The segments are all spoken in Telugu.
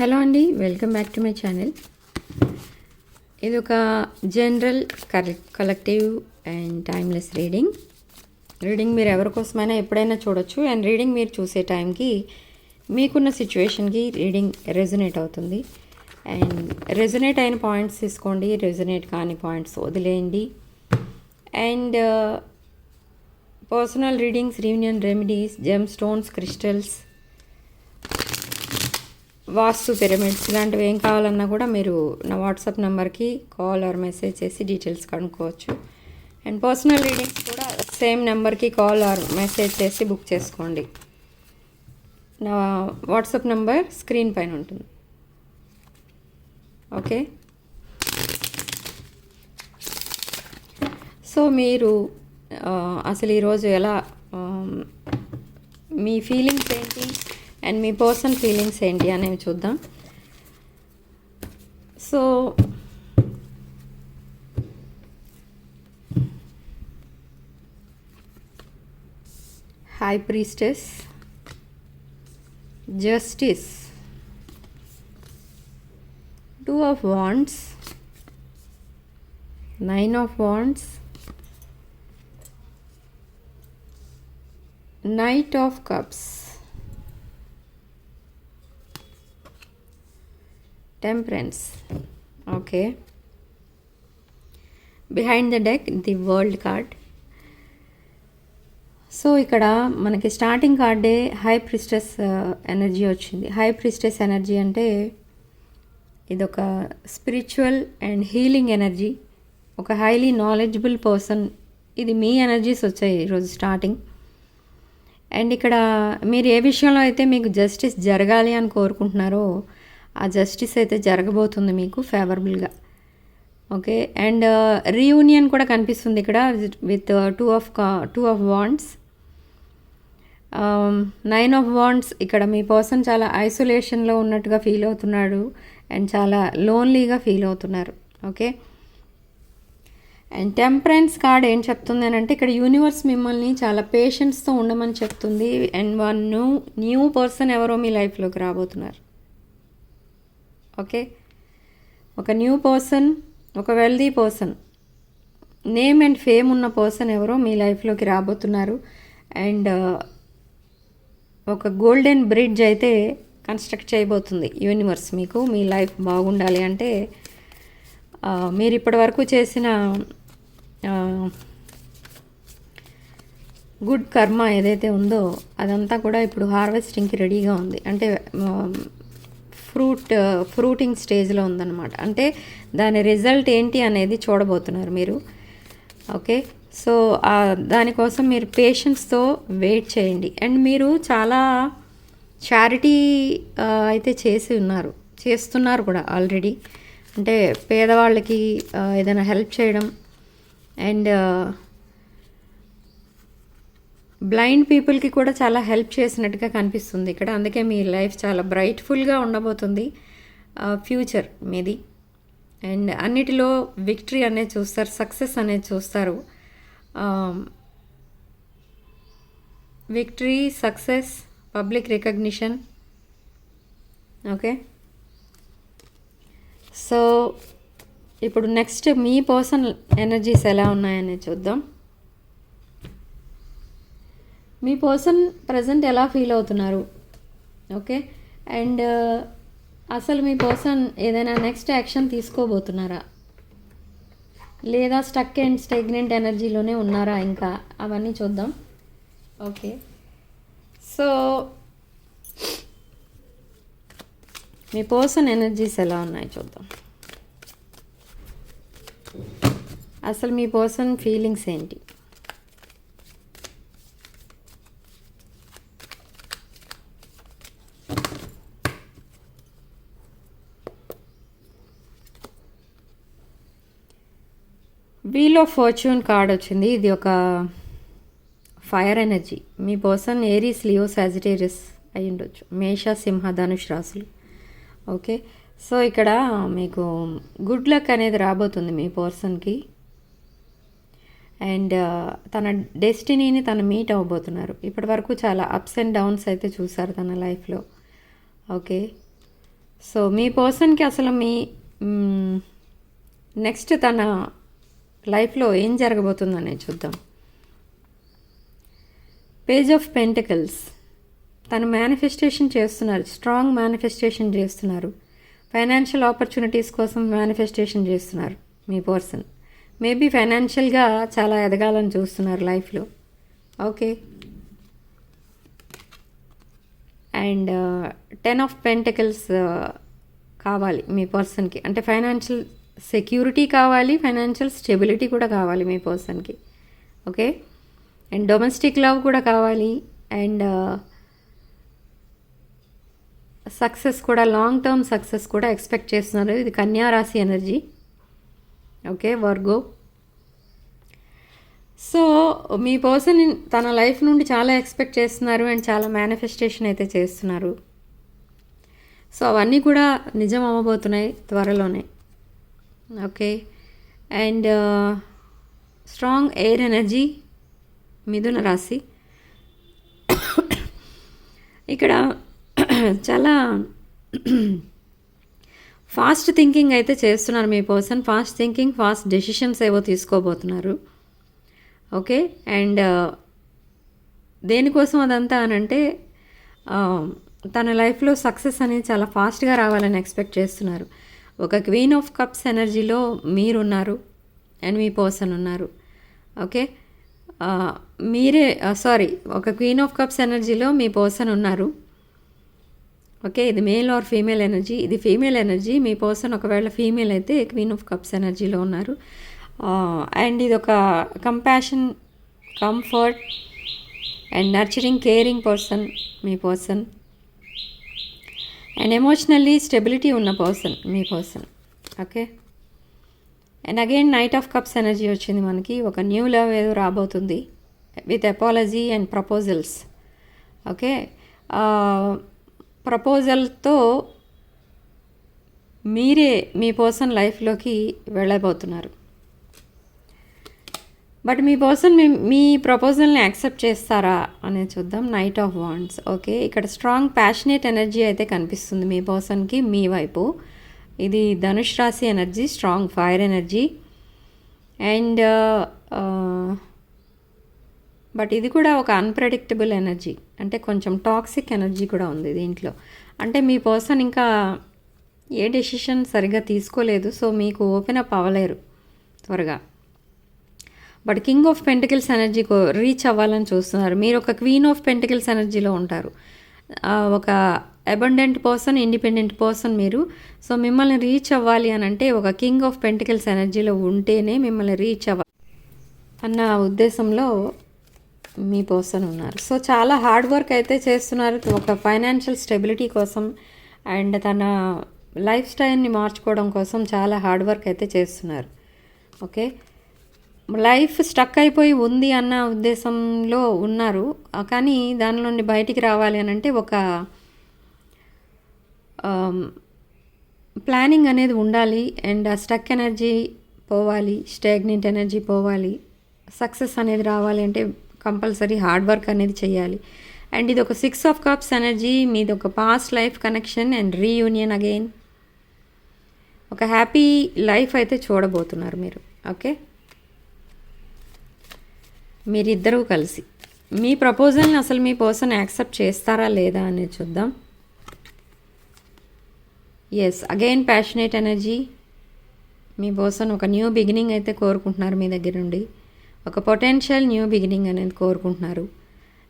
హలో అండి welcome back to my channel. ఇది ఒక general collective and timeless reading. Reading మీరు ఎవరి కోసమైనా ఎప్పుడైనా చూడొచ్చు. అండ్ రీడింగ్ మీరు చూసే టైంకి మీకున్న సిచ్యువేషన్కి రీడింగ్ రెజనేట్ అవుతుంది. అండ్ రెజనేట్ అయిన పాయింట్స్ తీసుకోండి రెజనేట్ కాని పాయింట్స్ వదిలేయండి. And personal readings reunion remedies gem stones crystals vastu pyramids ఇలాంటివి ఏం కావాలన్నా కూడా మీరు నా వాట్సాప్ నెంబర్కి కాల్ ఆర్ మెసేజ్ చేసి డీటెయిల్స్ కనుక్కోవచ్చు. అండ్ పర్సనల్ రీడింగ్స్ కూడా సేమ్ నెంబర్కి కాల్ ఆర్ మెసేజ్ చేసి బుక్ చేసుకోండి. నా వాట్సాప్ నెంబర్ స్క్రీన్ పైన ఉంటుంది. ఓకే? సో మీరు అసలు ఈరోజు ఎలా మీ ఫీలింగ్స్ ఏంటి? అండ్ మీ పర్సన్ ఫీలింగ్స్ ఏంటి అనేవి చూద్దాం so high priestess justice two of wands nine of wands Knight of Cups. Temperance okay behind the deck the world card so ఇక్కడ మనకి స్టార్టింగ్ కార్డే హై ప్రిస్టెస్ ఎనర్జీ వచ్చింది. హై ప్రిస్టెస్ ఎనర్జీ అంటే ఇదొక స్పిరిచువల్ అండ్ హీలింగ్ ఎనర్జీ ఒక హైలీ నాలెడ్జబుల్ పర్సన్ ఇది మీ ఎనర్జీస్ వచ్చాయి ఈరోజు స్టార్టింగ్ అండ్ ఇక్కడ మీరు ఏ విషయంలో అయితే మీకు జస్టిస్ జరగాలి అని కోరుకుంటున్నారో ఆ జస్టిస్ అయితే జరగబోతుంది మీకు ఫేవరబుల్గా ఓకే అండ్ రీయూనియన్ కూడా కనిపిస్తుంది ఇక్కడ with two of two of wands nine of wands ఇక్కడ మీ పర్సన్ చాలా ఐసోలేషన్లో ఉన్నట్టుగా ఫీల్ అవుతున్నాడు అండ్ చాలా లోన్లీగా ఫీల్ అవుతున్నారు. ఓకే అండ్ టెంపరెన్స్ కార్డ్ ఏం చెప్తుంది అని అంటే ఇక్కడ యూనివర్స్ మిమ్మల్ని చాలా పేషెన్స్తో ఉండమని చెప్తుంది and one new new person ఎవరో మీ లైఫ్లోకి రాబోతున్నారు. ఓకే? ఒక న్యూ పర్సన్ ఒక wealthy person. Name and fame ఉన్న పర్సన్ ఎవరో మీ లైఫ్లోకి రాబోతున్నారు. అండ్ ఒక గోల్డెన్ బ్రిడ్జ్ అయితే కన్స్ట్రక్ట్ చేయబోతుంది యూనివర్స్ మీకు మీ లైఫ్ బాగుండాలి అంటే మీరు ఇప్పటి వరకు చేసిన గుడ్ కర్మ ఏదైతే ఉందో అదంతా కూడా ఇప్పుడు హార్వెస్టింగ్కి రెడీగా ఉంది. అంటే ఫ్రూట్ ఫ్రూటింగ్ స్టేజ్లో ఉందన్నమాట. అంటే దాని రిజల్ట్ ఏంటి అనేది చూడబోతున్నారు మీరు. ఓకే? సో దానికోసం మీరు పేషెన్స్తో వెయిట్ చేయండి. అండ్ మీరు చాలా చారిటీ అయితే చేసి ఉన్నారు. చేస్తున్నారు కూడా ఆల్రెడీ. అంటే పేదవాళ్ళకి ఏదైనా హెల్ప్ చేయడం. అండ్ బ్లైండ్ పీపుల్కి కూడా చాలా హెల్ప్ చేసినట్టుగా కనిపిస్తుంది ఇక్కడ. అందుకే మీ లైఫ్ చాలా బ్రైట్ఫుల్గా ఉండబోతుంది ఫ్యూచర్ మీది. అండ్ అన్నిటిలో విక్టరీ అనేది చూస్తారు సక్సెస్ అనేది చూస్తారు. Victory success public recognition. Okay? So ఇప్పుడు నెక్స్ట్ మీ పర్సన్ ఎనర్జీస్ ఎలా ఉన్నాయని చూద్దాం. మీ పర్సన్ ప్రజెంట్ ఎలా ఫీల్ అవుతున్నారు? ఓకే? అండ్ uh, అసలు మీ పర్సన్ ఏదైనా నెక్స్ట్ యాక్షన్ తీసుకోబోతున్నారా? లేదా స్టక్ అండ్ స్టెగ్నెంట్ ఎనర్జీలోనే ఉన్నారా ఇంకా? అవన్నీ చూద్దాం. ఓకే? సో మీ పర్సన్ ఎనర్జీస్ ఎలా ఉన్నాయి చూద్దాం. అసలు మీ పర్సన్ ఫీలింగ్స్ ఏంటి? వీల్ ఆఫ్ ఫార్చ్యూన్ కార్డ్ వచ్చింది. ఇది ఒక ఫైర్ ఎనర్జీ. మీ పర్సన్ ఏరీస్ లియో సాజిటేరియస్ అయి ఉండొచ్చు. మేష సింహ ధనుష్ రాసులు ఓకే? సో ఇక్కడ మీకు గుడ్ లక్ అనేది రాబోతుంది మీ పర్సన్కి. అండ్ తన డెస్టినీని తను మీట్ అవ్వబోతున్నారు. ఇప్పటి వరకు చాలా అప్స్ అండ్ డౌన్స్ అయితే చూసారు తన లైఫ్లో. ఓకే? సో మీ పర్సన్కి అసలు మీ నెక్స్ట్ తన లైఫ్లో ఏం జరగబోతుందనే చూద్దాం. పేజ్ ఆఫ్ పెంటికల్స్ తను మేనిఫెస్టేషన్ చేస్తున్నారు. స్ట్రాంగ్ మేనిఫెస్టేషన్ చేస్తున్నారు. ఫైనాన్షియల్ ఆపర్చునిటీస్ కోసం మేనిఫెస్టేషన్ చేస్తున్నారు మీ పర్సన్ మేబీ ఫైనాన్షియల్గా చాలా ఎదగాలని చూస్తున్నారు లైఫ్లో. Okay and ten of pentacles కావాలి మీ పర్సన్కి అంటే ఫైనాన్షియల్ సెక్యూరిటీ కావాలి ఫైనాన్షియల్ స్టెబిలిటీ కూడా కావాలి మీ పర్సన్కి. ఓకే? అండ్ డొమెస్టిక్ లవ్ కూడా కావాలి. అండ్ సక్సెస్ కూడా లాంగ్ టర్మ్ సక్సెస్ కూడా ఎక్స్పెక్ట్ చేస్తున్నారు. ఇది కన్యా రాశి ఎనర్జీ. Okay Virgo. సో మీ పర్సన్ తన లైఫ్ నుండి చాలా ఎక్స్పెక్ట్ చేస్తున్నారు అండ్ చాలా మేనిఫెస్టేషన్ అయితే చేస్తున్నారు. సో అవన్నీ కూడా నిజం అవ్వబోతున్నాయి త్వరలోనే. Okay. And strong air energy Mithuna రాశి. ఇక్కడ చాలా ఫాస్ట్ థింకింగ్ అయితే చేస్తున్నారు మీ person. Fast thinking fast decisions ఏవో తీసుకోబోతున్నారు. ఓకే. అండ్ దేనికోసం అదంతా అనంటే తన లైఫ్లో సక్సెస్ అనేది చాలా ఫాస్ట్గా రావాలని ఎక్స్పెక్ట్ చేస్తున్నారు. ఒక క్వీన్ ఆఫ్ కప్స్ ఎనర్జీలో మీరున్నారు అండ్ మీ పర్సన్ ఉన్నారు. ఓకే? మీరే సారీ ఒక క్వీన్ ఆఫ్ కప్స్ ఎనర్జీలో మీ పర్సన్ ఉన్నారు. ఓకే? ఇది మేల్ ఆర్ ఫీమేల్ ఎనర్జీ. ఇది ఫీమేల్ ఎనర్జీ. మీ పర్సన్ ఒకవేళ ఫీమేల్ అయితే క్వీన్ ఆఫ్ కప్స్ ఎనర్జీలో ఉన్నారు. అండ్ ఇది ఒక compassion comfort and nurturing caring person me person. And emotionally stability ఉన్న person me person okay and again knight of cups energy వచ్చింది మనకి. ఒక న్యూ లవ్ ఏదో రాబోతుంది. With apology and proposals okay ప్రపోజల్తో మీరే మీ పర్సన్ లైఫ్లోకి వెళ్ళబోతున్నారు. బట్ మీ పర్సన్ మీ మీ ప్రపోజల్ని యాక్సెప్ట్ చేస్తారా? అనేది చూద్దాం. నైట్ ఆఫ్ వాండ్స్ ఓకే ఇక్కడ స్ట్రాంగ్ ప్యాషనేట్ ఎనర్జీ అయితే కనిపిస్తుంది మీ పర్సన్కి మీ వైపు. ఇది ధనుష్ రాశి energy strong fire energy and but ఇది కూడా ఒక అన్ప్రెడిక్టబుల్ ఎనర్జీ అంటే కొంచెం టాక్సిక్ ఎనర్జీ కూడా ఉంది దీంట్లో. అంటే మీ పర్సన్ ఇంకా ఏ డెసిషన్ సరిగ్గా తీసుకోలేదు. సో మీకు ఓపెన్ అప్ అవ్వలేరు త్వరగా. బట్ కింగ్ ఆఫ్ పెంటికల్స్ ఎనర్జీకి రీచ్ అవ్వాలని చూస్తున్నారు. మీరు ఒక క్వీన్ ఆఫ్ పెంటికల్స్ ఎనర్జీలో ఉంటారు. ఒక అబండెంట్ పర్సన్ ఇండిపెండెంట్ పర్సన్ మీరు. సో మిమ్మల్ని రీచ్ అవ్వాలి అని అంటే ఒక కింగ్ ఆఫ్ పెంటికల్స్ ఎనర్జీలో ఉంటేనే మిమ్మల్ని రీచ్ అవ్వాలి అన్న ఉద్దేశంలో మీ పర్సన్ ఉన్నారు. సో చాలా హార్డ్ వర్క్ అయితే చేస్తున్నారు. ఒక ఫైనాన్షియల్ స్టెబిలిటీ కోసం అండ్ తన లైఫ్ స్టైల్ని మార్చుకోవడం కోసం చాలా హార్డ్ వర్క్ అయితే చేస్తున్నారు. ఓకే? లైఫ్ స్టక్ అయిపోయి ఉంది అన్న ఉద్దేశంలో ఉన్నారు. కానీ దాని నుండి బయటికి రావాలి అని అంటే ఒక ప్లానింగ్ అనేది ఉండాలి. అండ్ ఆ స్టక్ ఎనర్జీ పోవాలి స్టాగ్నెంట్ ఎనర్జీ పోవాలి సక్సెస్ అనేది రావాలి అంటే కంపల్సరీ హార్డ్ వర్క్ అనేది చేయాలి. అండ్ ఇది ఒక సిక్స్ ఆఫ్ కప్స్ ఎనర్జీ మీది ఒక past life connection and reunion again. ఒక హ్యాపీ లైఫ్ అయితే చూడబోతున్నారు మీరు. ఓకే? మీరిద్దరూ కలిసి. మీ ప్రపోజల్ని అసలు మీ పర్సన్ యాక్సెప్ట్ చేస్తారా లేదా అనేది చూద్దాం. ఎస్ అగైన్ ప్యాషనేట్ ఎనర్జీ మీ పర్సన్ ఒక న్యూ బిగినింగ్ అయితే కోరుకుంటున్నారు మీ దగ్గర నుండి. ఒక పొటెన్షియల్ న్యూ బిగినింగ్ అనేది కోరుకుంటున్నారు.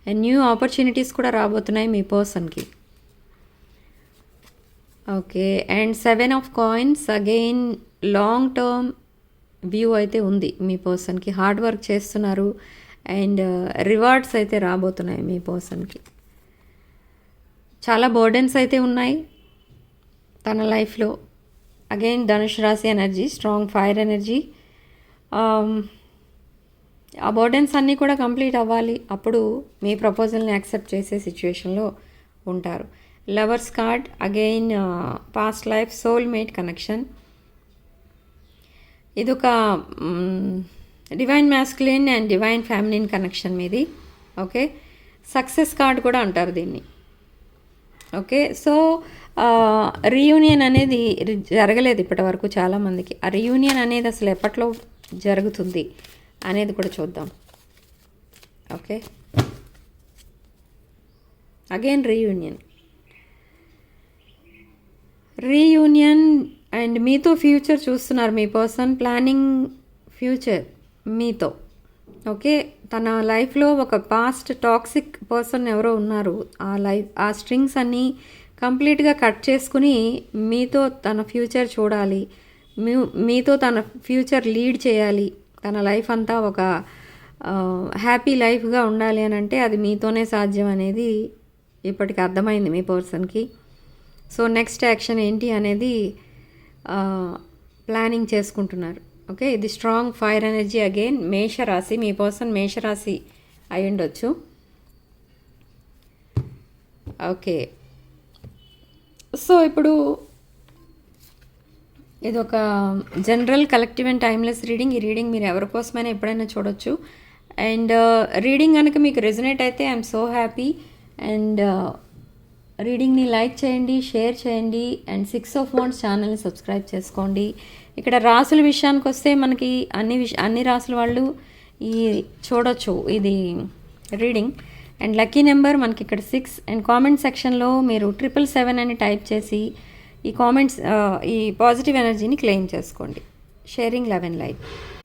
అండ్ న్యూ ఆపర్చునిటీస్ కూడా రాబోతున్నాయి మీ పర్సన్కి. Okay and seven of coins again long term view అయితే ఉంది మీ పర్సన్కి. హార్డ్ వర్క్ చేస్తున్నారు. అండ్ uh, రివార్డ్స్ అయితే రాబోతున్నాయి మీ పర్సన్కి. చాలా బర్డెన్స్ అయితే ఉన్నాయి తన లైఫ్లో. అగైన్ ధనుష్ రాశి ఎనర్జీ స్ట్రాంగ్ ఫైర్ ఎనర్జీ ఆ బర్డెన్స్ అన్నీ కూడా కంప్లీట్ అవ్వాలి. అప్పుడు మీ ప్రపోజల్ని యాక్సెప్ట్ చేసే సిచ్యువేషన్లో ఉంటారు. Lovers card again past life soulmate connection ఇది ఒక divine masculine and divine feminine connection మీది. ఓకే సక్సెస్ కార్డ్ కూడా అంటారు దీన్ని. ఓకే సో రీయూనియన్ అనేది జరగలేదు ఇప్పటి వరకు చాలామందికి ఆ రీయూనియన్ అనేది అసలు ఎప్పట్లో జరుగుతుంది అనేది కూడా చూద్దాం. Okay again reunion reunion and మీతో ఫ్యూచర్ చూస్తున్నారు మీ పర్సన్ ప్లానింగ్ ఫ్యూచర్ మీతో. ఓకే? తన లైఫ్లో ఒక పాస్ట్ టాక్సిక్ పర్సన్ ఎవరో ఉన్నారు. ఆ లైఫ్ ఆ స్ట్రింగ్స్ అన్నీ కంప్లీట్గా కట్ చేసుకుని మీతో తన ఫ్యూచర్ చూడాలి. మీ మీతో తన ఫ్యూచర్ లీడ్ చేయాలి. తన లైఫ్ అంతా ఒక హ్యాపీ లైఫ్గా ఉండాలి అని అంటే అది మీతోనే సాధ్యం అనేది ఇప్పటికి అర్థమైంది మీ పర్సన్కి. సో నెక్స్ట్ యాక్షన్ ఏంటి అనేది ప్లానింగ్ చేసుకుంటున్నారు. ఓకే ఇది స్ట్రాంగ్ ఫైర్ ఎనర్జీ అగైన్ మేషరాశి మీ పర్సన్ మేషరాశి అయి ఉండొచ్చు. ఓకే సో ఇప్పుడు ఇది ఒక general collective and timeless reading ఈ రీడింగ్ మీరు ఎవరి కోసమైనా ఎప్పుడైనా చూడొచ్చు. అండ్ రీడింగ్ కనుక మీకు రెజనేట్ అయితే ఐఎమ్ సో హ్యాపీ అండ్ రీడింగ్ని లైక్ చేయండి షేర్ చేయండి అండ్ సిక్స్ ఆఫ్ వన్స్ ఛానల్ని సబ్స్క్రైబ్ చేసుకోండి. ఇక్కడ రాసుల విషయానికి వస్తే మనకి అన్ని విష అన్ని రాసుల వాళ్ళు ఈ చూడొచ్చు ఇది రీడింగ్. అండ్ లక్కీ నెంబర్ మనకి ఇక్కడ సిక్స్. అండ్ కామెంట్ సెక్షన్లో మీరు ట్రిపుల్ సెవెన్ అని టైప్ చేసి ఈ కామెంట్స్ ఈ పాజిటివ్ ఎనర్జీని క్లెయిమ్ చేసుకోండి. Sharing eleven light